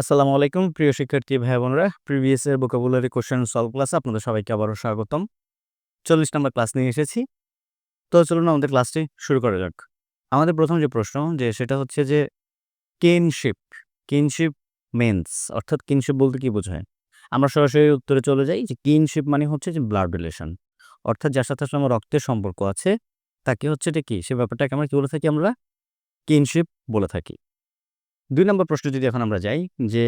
আসসালামু আলাইকুম, প্রিয় শিক্ষার্থী ভাই বোনরা প্রিভিয়াস এর ভোকাবুলারি কোশ্চেন সলভ ক্লাসে আপনাদের সবাইকে আবারও স্বাগতম। চল্লিশ নম্বর ক্লাস নিয়ে এসেছি। তো চলুন আমাদের ক্লাসটি শুরু করা যাক। আমাদের প্রথম যে প্রশ্ন, যে সেটা হচ্ছে যে কিনশিপ কিনশিপ মেন্স অর্থাৎ কিনশিপ বলতে কি বোঝায়? আমরা সরাসরি উত্তরে চলে যাই যে কিনশিপ মানে হচ্ছে যে ব্লাড রিলেশন অর্থাৎ যার সাথে আমার রক্তের সম্পর্ক আছে, তাকে হচ্ছে এটা কি? সে ব্যাপারটাকে আমরা কি বলে থাকি? আমরা কিনশিপ বলে থাকি। দুই নম্বর প্রশ্ন যদি এখন আমরা যাই, যে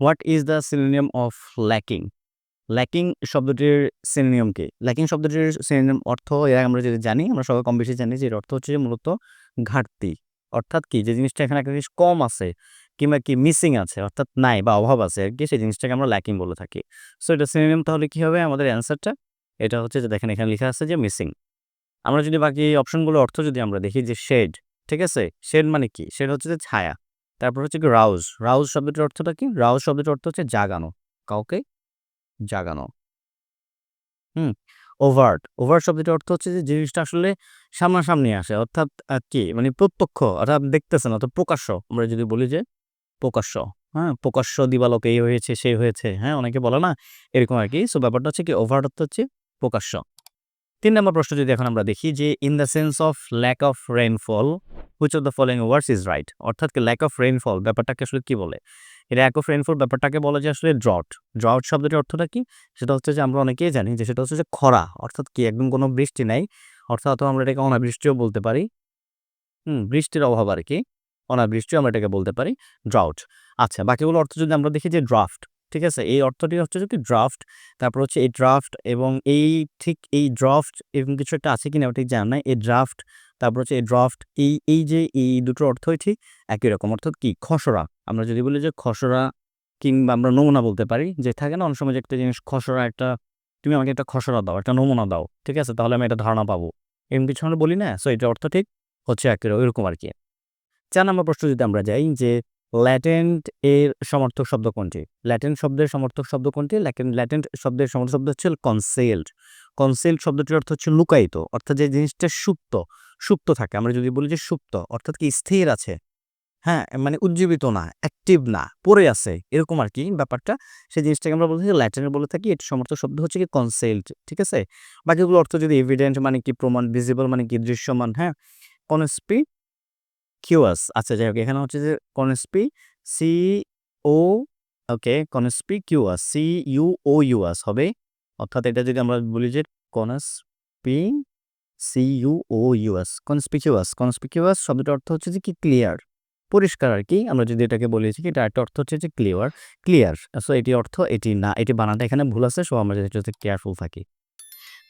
what is the synonym of lacking lacking শব্দটির সিনোনিয়াম কি? ল্যাকিং শব্দটির সিনোনিয়াম অর্থ, এর আমরা যদি জানি, আমরা সবাই কম বেশি জানি যে এর অর্থ হচ্ছে মূলত ঘাটতি। অর্থাৎ কি? যে জিনিসটা এখানে একটা জিনিস কম আছে কিংবা কি মিসিং আছে, অর্থাৎ নাই বা অভাব আছে আর কি, সেই জিনিসটাকে আমরা ল্যাকিং বলে থাকি। সো এটা সিনোনিয়াম তাহলে কি হবে? আমাদের অ্যান্সারটা এটা হচ্ছে যে দেখেন এখানে লেখা আছে যে মিসিং আমরা যদি বাকি অপশনগুলোর অর্থ যদি আমরা দেখি যে শেড ঠিক আছে? শেড মানে কি? শেড হচ্ছে যে ছায়া। তারপর হচ্ছে কি রাউজ রাউজ শব্দটির অর্থটা কি? রাউজ শব্দটির অর্থ হচ্ছে জাগানো, কাউকে জাগানো। হুম ওভার্ট ওভার্ট শব্দটির অর্থ হচ্ছে যে জিনিসটা আসলে সামনাসামনি আসে, অর্থাৎ কি? মানে প্রত্যক্ষ, অর্থাৎ দেখতেছেন, অর্থাৎ প্রকাশ্য। আমরা যদি বলি যে প্রকাশ্য হ্যাঁ প্রকাশ্য দিবালোকে এই হয়েছে, সেই হয়েছে হ্যাঁ অনেকে বলে না, এরকম আর কি। সো ব্যাপারটা হচ্ছে কি ওভার্ট অর্থ হচ্ছে প্রকাশ্য। তিন নম্বর প্রশ্ন যদি এখন আমরা দেখি যে in the sense of lack of rainfall which of the following words is right অর্থাৎ ল্যাক অফ রেইনফল ব্যাপারটাকে আসলে কি বলে? এই ল্যাক অফ রেইনফল ব্যাপারটাকে বলে যে আসলে ড্রট ড্রট শব্দটির অর্থটা কি? সেটা হচ্ছে যে আমরা অনেকেই জানি যে সেটা হচ্ছে যে খরা। অর্থাৎ কি একদম কোনো বৃষ্টি নাই। অর্থাৎ আমরা এটাকে অনাবৃষ্টিও বলতে পারি। হুম, বৃষ্টির অভাব আর কি। অনাবৃষ্টিও আমরা এটাকে বলতে পারি। ড্রাউট আচ্ছা বাকিগুলো অর্থ যদি আমরা দেখি যে ড্রাফট ঠিক আছে? এই অর্থটি হচ্ছে যে কি? ড্রাফট তারপর হচ্ছে এই ড্রাফট এবং এই ঠিক এই ড্রাফট এবং কিছু একটা আছে কিনা? ওটা জানা নাই এই ড্রাফট তারপর হচ্ছে ড্রাফট এই এই যে, এই দুটোর অর্থ ঠিক একই রকম। অর্থাৎ কি? খসড়া। আমরা যদি বলি যে খসড়া কিংবা আমরা নমুনা বলতে পারি যে থাকে না, অনেক সময় যে একটা জিনিস খসড়া একটা, তুমি আমাকে একটা খসড়া দাও, একটা নমুনা দাও, ঠিক আছে? তাহলে আমি একটা ধারণা পাবো। এরকম কিছু আমরা বলি না। সো এটা অর্থ ঠিক হচ্ছে একই এরকম আর কি। চার নম্বর প্রশ্ন যদি আমরা যাই যে ল্যাটেন্ট এর সমর্থক শব্দ কোনটি? ল্যাটেন্ট শব্দের সমর্থক শব্দ কোনটি? ল্যাটেন্ট শব্দের সমর্থক শব্দ হচ্ছে কনসেলড কনসেলড শব্দটির অর্থ হচ্ছে লুকায়িত, অর্থাৎ যে জিনিসটা সুপ্ত সুপ্ত থাকে। আমরা যদি বলি যে সুপ্ত, অর্থাৎ কি স্থির আছে? হ্যাঁ মানে উজ্জীবিত না অ্যাক্টিভ না, পড়ে আছে, এরকম আর কি ব্যাপারটা। সেই জিনিসটাকে আমরা বলতে ল্যাটিনে বলে থাকি। এটি সমর্থক শব্দ হচ্ছে কি কনসেলড ঠিক আছে? বাকিগুলো অর্থ যদি এভিডেন্ট মানে কি প্রমাণ ভিজিবল মানে কি দৃশ্যমান হ্যাঁ? কনস্পি কিউয়াস আচ্ছা যাই হোক, এখানে হচ্ছে যে conspi C O okay conspicuous C U O uous হবে। অর্থাৎ এটা যদি আমরা বলি যে conspi C U O U S conspicuous conspicuous শব্দটার অর্থ হচ্ছে যে কি ক্লিয়ার পরিষ্কার আর কি। আমরা যদি এটাকে বলেছি কি, এটা একটা অর্থ হচ্ছে যে ক্লিয়ার ক্লিয়ার সো এটি অর্থ এটি না, এটি বানাতে এখানে ভুল আছে সো আমরা যেটাতে কেয়ারফুল থাকি।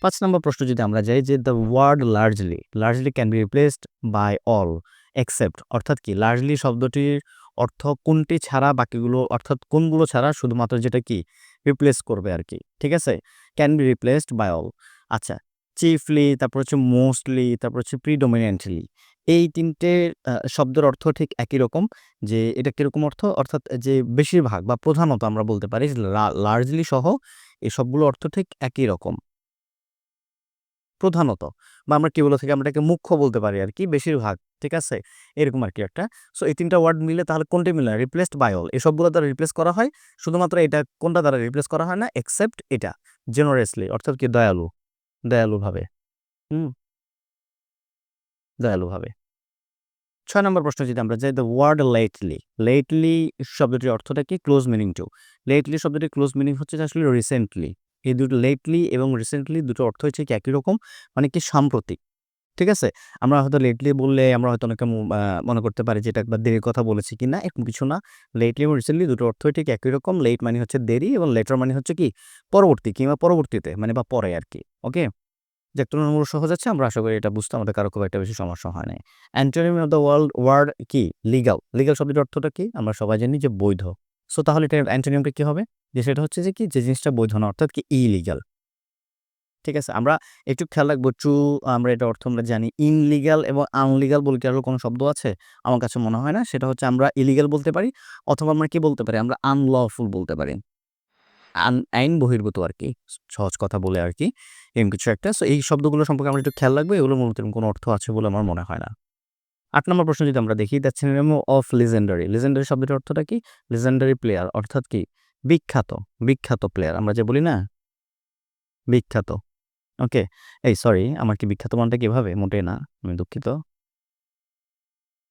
পাঁচ নম্বর প্রশ্ন যদি আমরা যাই, যে the word largely largely can be replaced by all except অর্থাৎ কি? লার্জলি শব্দটির অর্থ কোনটি ছাড়া বাকিগুলো, অর্থাৎ কোনগুলো ছাড়া শুধুমাত্র যেটা কি? রিপ্লেস করবে আর কি, ঠিক আছে? Can be replaced by all আচ্ছা চিফলি তারপর হচ্ছে মোস্টলি তারপর হচ্ছে প্রিডোমিনেন্টলি এই তিনটে শব্দের অর্থ ঠিক একই রকম, যে এটা কীরকম অর্থ? অর্থাৎ যে বেশিরভাগ বা প্রধানত আমরা বলতে পারি লার্জলি সহ এই সবগুলো অর্থ ঠিক একই রকম। প্রধানত, বা আমরা কি বলে থাকি আমরা এটাকে মুখ্য বলতে পারি আর কি, বেশিরভাগ। ঠিক আছে? এরকম আর কি একটা। সো এই তিনটা ওয়ার্ড মিলে তাহলে কোনটি মিলে রিপ্লেসড বাই অল এই সবগুলো দ্বারা রিপ্লেস করা হয়। শুধুমাত্র এটা কোনটা দ্বারা রিপ্লেস করা হয় না এক্সেপ্ট এটা। জেনারেসলি অর্থাৎ কি? দয়ালু। দয়ালুভাবে। হুম? দয়ালুভাবে। ছয় নম্বর প্রশ্ন যদি আমরা যাই দ্য ওয়ার্ড লেটলি লেটলি শব্দটির অর্থটা কি? ক্লোজ মিনিং টু লেটলি শব্দটির ক্লোজ মিনিং হচ্ছে আসলে রিসেন্টলি এই দুটো লেটলি এবং রিসেন্টলি দুটো অর্থ হচ্ছে কি? একই রকম। মানে কি? সাম্প্রতিক। ঠিক আছে? আমরা হয়তো লেটলি বললে আমরা হয়তো অনেকে মনে করতে পারি যে এটা একবার দেরির কথা বলেছি কি না এরকম কিছু না। লেটলি এবং রিসেন্টলি দুটো অর্থ ঠিক একই রকম। লেট মানে হচ্ছে দেরি এবং লেটার মানে হচ্ছে কি? পরবর্তী কিংবা পরবর্তীতে মানে বা পরে আর কি ওকে যে তুলনামূলক সহজ আছে। আমরা আশা করি এটা বুঝতে আমাদের কারও খুব একটা বেশি সমস্যা হয় না antonym of the world word কি? লিগাল লিগাল শব্দের অর্থটা কি? আমরা সবাই জানি যে বৈধ। সো তাহলে এটা অ্যান্টোনিমটা কি হবে? যে সেটা হচ্ছে যে কি? যে জিনিসটা বৈধ না, অর্থাৎ কি? ইলিগাল ঠিক আছে? আমরা একটু খেয়াল রাখব ট্রু আমরা এটা অর্থ আমরা জানি। ইনলিগাল এবং আনলিগাল বলতে আরও কোনো শব্দ আছে? আমার কাছে মনে হয় না। সেটা হচ্ছে আমরা ইলিগাল বলতে পারি অথবা আমরা কি বলতে পারি? আমরা আনলফুল বলতে পারি। আন, আইন বহির্ভূত আর কি। সহজ কথা বলে আর কি। এরকম কিছু একটা। সো এই শব্দগুলো সম্পর্কে আমরা একটু খেয়াল রাখব। এগুলো মূলত কোনো অর্থ আছে বলে আমার মনে হয় না। আট নম্বর প্রশ্ন যদি আমরা দেখি the synonym of legendary legendary শব্দটির অর্থটা কি? লিজেন্ডারি প্লেয়ার অর্থাৎ কি? বিখ্যাত। বিখ্যাত প্লেয়ার আমরা যে বলি না? বিখ্যাত। ওকে, এই সরি, আমার কি বিখ্যাত মানটা কীভাবে মোটেই না, আমি দুঃখিত।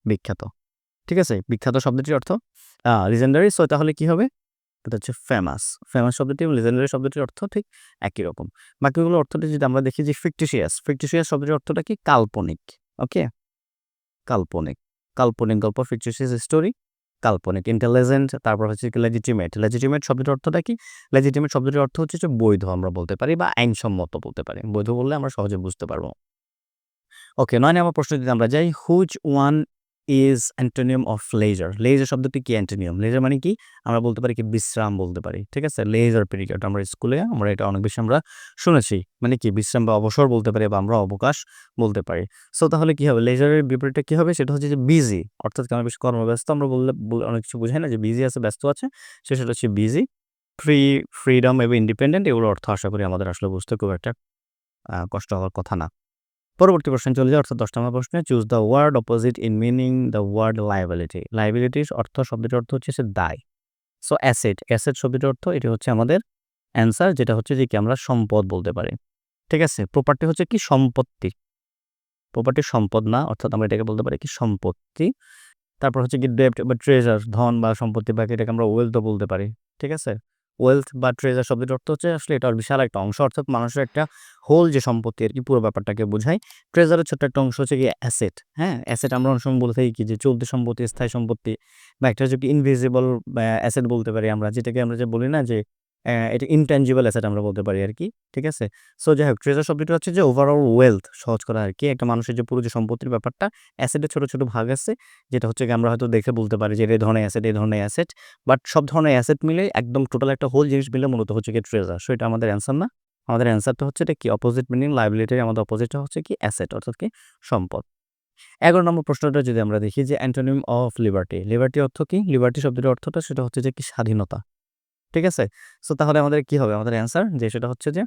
বিখ্যাত, ঠিক আছে, বিখ্যাত শব্দটির অর্থ লিজেন্ডারি সো তাহলে কি হবে? এটা হচ্ছে ফেমাস ফেমাস শব্দটি এবং লিজেন্ডারি শব্দটির অর্থ ঠিক একই রকম। বাকিগুলো অর্থটি যদি আমরা দেখি যে ফিকটিশিয়াস ফিকটিশিয়াস শব্দটির অর্থটা কি? কাল্পনিক, ওকে? কাল্পনিক কাল্পনিক গল্প ফিকটিশিয়াস স্টোরি কাল্পনিক ইন্টেলিজেন্ট তারপর হচ্ছে লেজিটিমেট লেজিটিমেট শব্দটির অর্থটা কি? লেজিটিমেট শব্দটির অর্থ হচ্ছে যে বৈধ আমরা বলতে পারি বা আইনসম্মত বলতে পারি। বৈধ বললে আমরা সহজে বুঝতে পারব। ওকে নয় নম্বর প্রশ্ন যদি আমরা যাই। Whose one is antonym of leisure leisure শব্দটি কি অ্যান্টোনিয়াম লেজার মানে কি? আমরা বলতে পারি কি বিশ্রাম বলতে পারি, ঠিক আছে? লেজার পিরিয়ড আমরা স্কুলে, আমরা এটা অনেক বেশি আমরা শুনেছি। মানে কি বিশ্রাম বা অবসর বলতে পারি বা আমরা অবকাশ বলতে পারি। সো তাহলে কি হবে? লেজারের বিপরীতটা কি হবে? সেটা হচ্ছে যে বিজি অর্থাৎ আমরা বেশি কর্মব্যস্ত, আমরা বললে বলে অনেক কিছু বোঝাই না যে বিজি আছে, ব্যস্ত আছে, সে সেটা হচ্ছে বিজি ফ্রি ফ্রিডম এবং ইন্ডিপেন্ডেন্ট এগুলো অর্থ আশা করি আমাদের আসলে বুঝতে খুব একটা কষ্ট হওয়ার কথা না। পরবর্তী প্রশ্ন চলে যায় অর্থাৎ দশ নম্বর প্রশ্নে choose the word opposite in meaning the word liability লাইবিলিটির অর্থ, শব্দটির অর্থ হচ্ছে সে দায়। সো অ্যাসেট অ্যাসেট শব্দটির অর্থ, এটি হচ্ছে আমাদের অ্যান্সার যেটা হচ্ছে যে কি আমরা সম্পদ বলতে পারি। ঠিক আছে? প্রপার্টি হচ্ছে কি? সম্পত্তি। প্রপার্টি সম্পদ না, অর্থাৎ আমরা এটাকে বলতে পারি কি? সম্পত্তি। তারপর হচ্ছে কি ডেপ্ট বা ট্রেজার ধন বা সম্পত্তি বা এটাকে আমরা ওয়েলথও বলতে পারি। ঠিক আছে? ওয়েলথ বা ট্রেজার শব্দের অর্থ হচ্ছে আসলে এটা বিশাল একটা অংশ, অর্থাৎ মানুষের একটা হোল যে সম্পত্তি আর কি, পুরো ব্যাপারটাকে বোঝায়। ট্রেজারের ছোট্ট একটা অংশ হচ্ছে কি অ্যাসেট হ্যাঁ? অ্যাসেট আমরা অনেক সময় বলে থাকি কি যে চলতি সম্পত্তি, স্থায়ী সম্পত্তি বা একটা হচ্ছে কি ইনভিজিবল অ্যাসেট বলতে পারি আমরা, যেটাকে আমরা যে বলি না যে এটা ইনট্যাঞ্জিবল অ্যাসেট আমরা বলতে পারি আর কি ঠিক আছে? সো যাই হোক ট্রেজার শব্দটি হচ্ছে যে ওভারঅল ওয়েলথ সহজ করা আর কি একটা মানুষের যে পুরো যে সম্পত্তির ব্যাপারটা অ্যাসেটের ছোট ছোট ভাগ আছে, যেটা হচ্ছে কি আমরা হয়তো দেখে বলতে পারি যে এই ধরনের অ্যাসেট এই ধরনের অ্যাসেট বাট সব ধরনের অ্যাসেট মিলে একদম টোটাল একটা হোল জিনিস মিলে মূলত হচ্ছে কি ট্রেজার সো এটা আমাদের অ্যান্সার না? আমাদের অ্যান্সারটা হচ্ছে এটা কি? অপোজিট মিনিং লাইবিলিটির আমাদের অপোজিটটা হচ্ছে কি? অ্যাসেট অর্থাৎ কি সম্পদ। এগারো নম্বর প্রশ্নটা যদি আমরা দেখি যে অ্যান্টোনিম অফ লিবার্টি লিবার্টি অর্থ কি? লিবার্টি শব্দের অর্থটা সেটা হচ্ছে যে কি? স্বাধীনতা। ঠিক আছে? সো তাহলে আমাদের কি হবে? আমাদের অ্যান্সার যে সেটা হচ্ছে যে,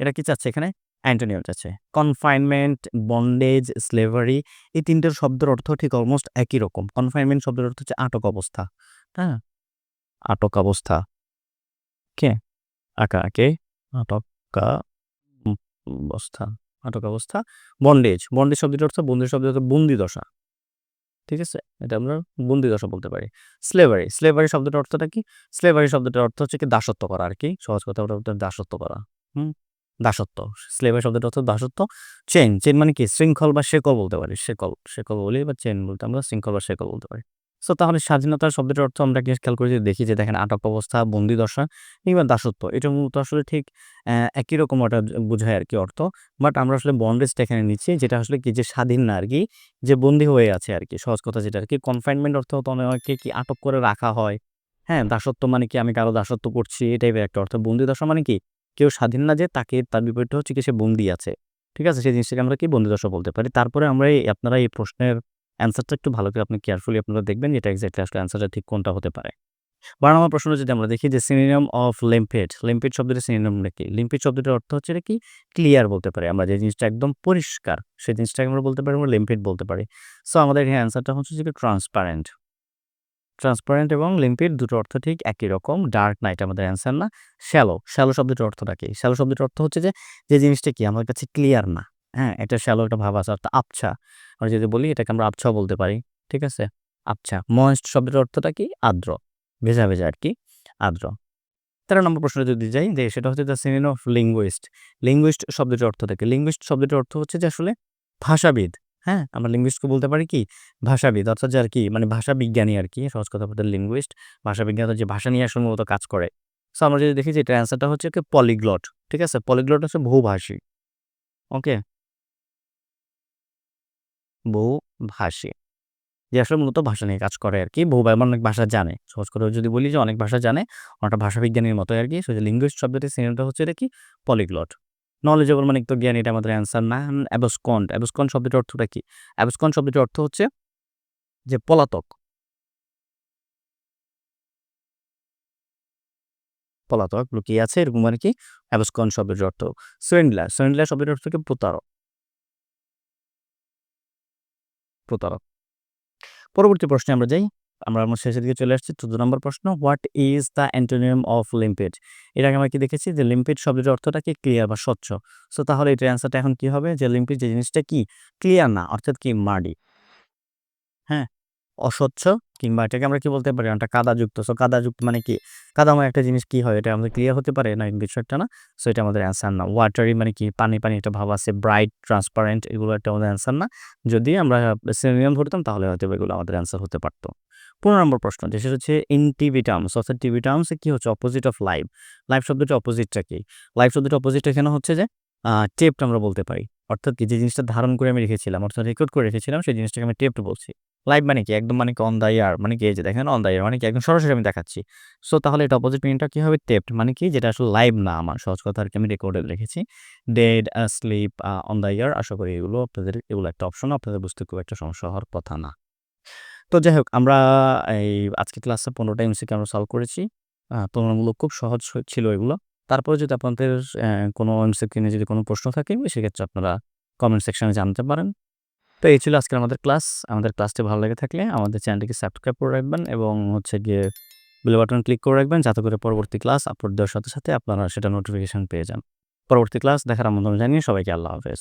এটা কি চাচ্ছে এখানে? অ্যান্টোনিয়াম চাচ্ছে। কনফাইনমেন্ট বন্ডেজ স্লেভারি এই তিনটের শব্দের অর্থ ঠিক অলমোস্ট একই রকম। কনফাইনমেন্ট শব্দের অর্থ হচ্ছে আটক অবস্থা। হ্যাঁ? আটক অবস্থা। কে? আঁকা আঁকে আটকা অবস্থা। আটক অবস্থা। বন্ডেজ বন্ডেজ শব্দটির অর্থ বন্দি শব্দের অর্থ বন্দি দশা। ঠিক আছে? এটা আমরা বন্দি দশা বলতে পারি। স্লেভারি স্লেভারি শব্দটার অর্থটা কি? স্লেভারি শব্দটার অর্থ হচ্ছে কি দাসত্ব করা আর কি। সহজ কথা বলতে দাসত্ব করা। হুম? দাসত্ব। স্লেভারি শব্দটা অর্থ দাসত্ব। চেন চেন মানে কি? শৃঙ্খল বা শেকল বলতে পারি। শেকল শেকল বলি বা চেন বলতে আমরা শৃঙ্খল বা শেকল বলতে পারি। সো তাহলে স্বাধীনতার শব্দটার অর্থ আমরা কি খেয়াল করে দেখি যে দেখেন আটক অবস্থা, বন্দি দশা কিংবা দাসত্ব। এটা মূলত আসলে ঠিক একই রকম ওটা বোঝায় আর কি অর্থ। বাট আমরা আসলে বন্ডেজটা এখানে নিচ্ছি যেটা আসলে কি যে স্বাধীন না আর কি যে বন্দি হয়ে আছে আর কি সহজ কথা যেটা আর কি কনফাইনমেন্ট অর্থ তো অনেকে কি আটক করে রাখা হয়। হ্যাঁ দাসত্ব মানে কি আমি কারও দাসত্ব করছি এই টাইপের একটা অর্থ। বন্দি দশা মানে কি? কেউ স্বাধীন না যে তাকে তার বিপরীতে হচ্ছে কি সে বন্দি আছে। ঠিক আছে? সেই জিনিসটাকে আমরা কি বন্দি দশা বলতে পারি? তারপরে আমরা আপনারা এই প্রশ্নের অ্যান্সারটা একটু ভালো করে আপনি কেয়ারফুলি আপনারা দেখবেন যেটা এক্স্যাক্টলি আসলে অ্যান্সারটা ঠিক কোনটা হতে পারে। বারো নম্বর প্রশ্ন যদি আমরা দেখি যে সিনিনাম অফ লিম্পেড লিম্পেড শব্দটি সিনিনাম নাকি? লিম্পেড শব্দটির অর্থ হচ্ছে এটা কি? ক্লিয়ার বলতে পারি। আমরা যে জিনিসটা একদম পরিষ্কার সেই জিনিসটাকে আমরা বলতে পারি, আমরা লিম্পেড বলতে পারি। সো আমাদের এখানে অ্যান্সারটা হচ্ছে যে ট্রান্সপারেন্ট ট্রান্সপারেন্ট এবং লিম্পিড দুটো অর্থ ঠিক একই রকম। ডার্ক নাইট আমাদের অ্যান্সার না শ্যালো শ্যালো শব্দটির অর্থটা কি? শ্যালো শব্দটির অর্থ হচ্ছে যে যে জিনিসটা কি? আমার কাছে ক্লিয়ার না। হ্যাঁ এটা শ্যালো একটা ভাব আছে। অর্থাৎ আবছা। আমরা যদি বলি, এটাকে আমরা আবছা বলতে পারি। ঠিক আছে? আবছা। ময়েস্ট শব্দের অর্থটা কি? আর্দ্র। ভেজা ভেজা আর কি? আর্দ্র। তেরো নম্বর প্রশ্ন যদি যাই যে সেটা হচ্ছে the synonym of linguist linguist শব্দটির অর্থ থেকে। লিঙ্গুইস্ট শব্দটির অর্থ হচ্ছে যে আসলে ভাষাবিদ। হ্যাঁ আমরা লিঙ্গুইস্টকে বলতে পারি কি? ভাষাবিদ। অর্থাৎ যে আর কি? মানে ভাষা বিজ্ঞানী আর কি। সহজ কথা বলতে লিঙ্গুইস্ট ভাষা বিজ্ঞান যে ভাষা নিয়ে আসলে মূলত কাজ করে। সো আমরা যদি দেখি যে এটা অ্যান্সারটা হচ্ছে পলিগ্লট ঠিক আছে? পলিগ্লট হচ্ছে বহুভাষী। ওকে বহুভাষী যে আসলে মূলত ভাষা নিয়ে কাজ করে আর কি বহু অনেক ভাষা জানে। সহজ করে যদি বলি যে অনেক ভাষা জানে। অনেকটা ভাষা বিজ্ঞানীর মতো আর কি সো যে লিঙ্গুইস্ট শব্দটি সিনেমাটা হচ্ছে এটা কি? পলিগ্লট নলেজেবল মানে তো জ্ঞান এটা আমাদের অ্যান্সার না। অ্যাবসকন্ট অ্যাবসকন্ট শব্দটির অর্থটা কি? অ্যাবসকন্ট শব্দটির অর্থ হচ্ছে যে পলাতক। পলাতক লুকিয়ে আছে, এরকম মানে কি অ্যাবসকন শব্দের অর্থ। সোয়েন্ডলার সোয়েন্ডলার শব্দের অর্থ কি প্রতারক। প্রতারক। পরবর্তী প্রশ্নে আমরা যাই। আমরা আমার শেষের দিকে চলে আসছি চোদ্দ নম্বর প্রশ্ন, what is the antonym of limpid? এর আগে আমরা কি দেখেছি যে লিম্পিড শব্দের অর্থটা কি ক্লিয়ার বা স্বচ্ছ? সো তাহলে এটার অ্যান্সারটা এখন কি হবে? যে লিম্পিড যে জিনিসটা কি? ক্লিয়ার না, অর্থাৎ কি, মাডি। অস্বচ্ছ কিংবা এটাকে আমরা কি বলতে পারি? একটা কাদাযুক্ত। সো কাদাযুক্ত মানে কি? কাদাময় একটা জিনিস কি হয়? এটা আমাদের ক্লিয়ার হতে পারে? না, এই বিষয়টা না। সো এটা আমাদের অ্যান্সার না। ওয়াটারি মানে কি? পানি পানি একটা ভাব আছে। ব্রাইট ট্রান্সপারেন্ট এগুলো একটা আমাদের অ্যান্সার না। যদি আমরা সিনোনিয়াম ধরতাম, তাহলে হয়তো এগুলো আমাদের অ্যান্সার হতে পারতো। পনেরো নম্বর প্রশ্ন যে সেটা হচ্ছে ইনটিভিটামস অর্থাৎ টিভিটামসে কি হচ্ছে? অপোজিট অফ লাইভ লাইভ শব্দটা অপোজিটটা কি? লাইভ শব্দটা অপোজিটটা এখানে হচ্ছে যে টেপট আমরা বলতে পারি। অর্থাৎ কি? যে জিনিসটা ধারণ করে আমি রেখেছিলাম, অর্থাৎ রেকর্ড করে রেখেছিলাম, সেই জিনিসটাকে আমি টেপট বলছি। লাইভ মানে কি? একদম মানে কি অন দ্য ইয়ার মানে কি এই যে দেখেন অন দ্য ইয়ার মানে কি? একদম সরাসরি আমি দেখাচ্ছি। সো তাহলে এটা অপোজিট মিনিংটা কি হবে টেপট মানে কি? যেটা আসলে লাইভ না আমার। সহজ কথা আর কি আমি রেকর্ডে রেখেছি। Dead sleep on the ear আশা করি এগুলো আপনাদের, এগুলো একটা অপশন আপনাদের বুঝতে খুব একটা সমস্যা হওয়ার কথা না। তো যাই হোক, আমরা এই আজকে ক্লাসে পনেরোটা এমসিকে আমরা সলভ করেছি। তুলনামূলক খুব সহজ ছিল এগুলো। তারপরে যদি আপনাদের কোনো এমসিকে নিয়ে যদি কোনো প্রশ্ন থাকে, সেক্ষেত্রে আপনারা কমেন্ট সেকশনে জানতে পারেন। তো এই ছিল আজকে আমাদের ক্লাস। আমাদের ক্লাসটি ভালো লেগে থাকলে আমাদের চ্যানেলটিকে সাবস্ক্রাইব করে রাখবেন এবং হচ্ছে গিয়ে বেল বাটন ক্লিক করে রাখবেন যাতে করে পরবর্তী ক্লাস আপলোড দেওয়ার সাথে সাথে আপনারা সেটা নোটিফিকেশান পেয়ে যান। পরবর্তী ক্লাস দেখার আমন্ত্রণ জানিয়ে সবাইকে আল্লাহ হাফেজ।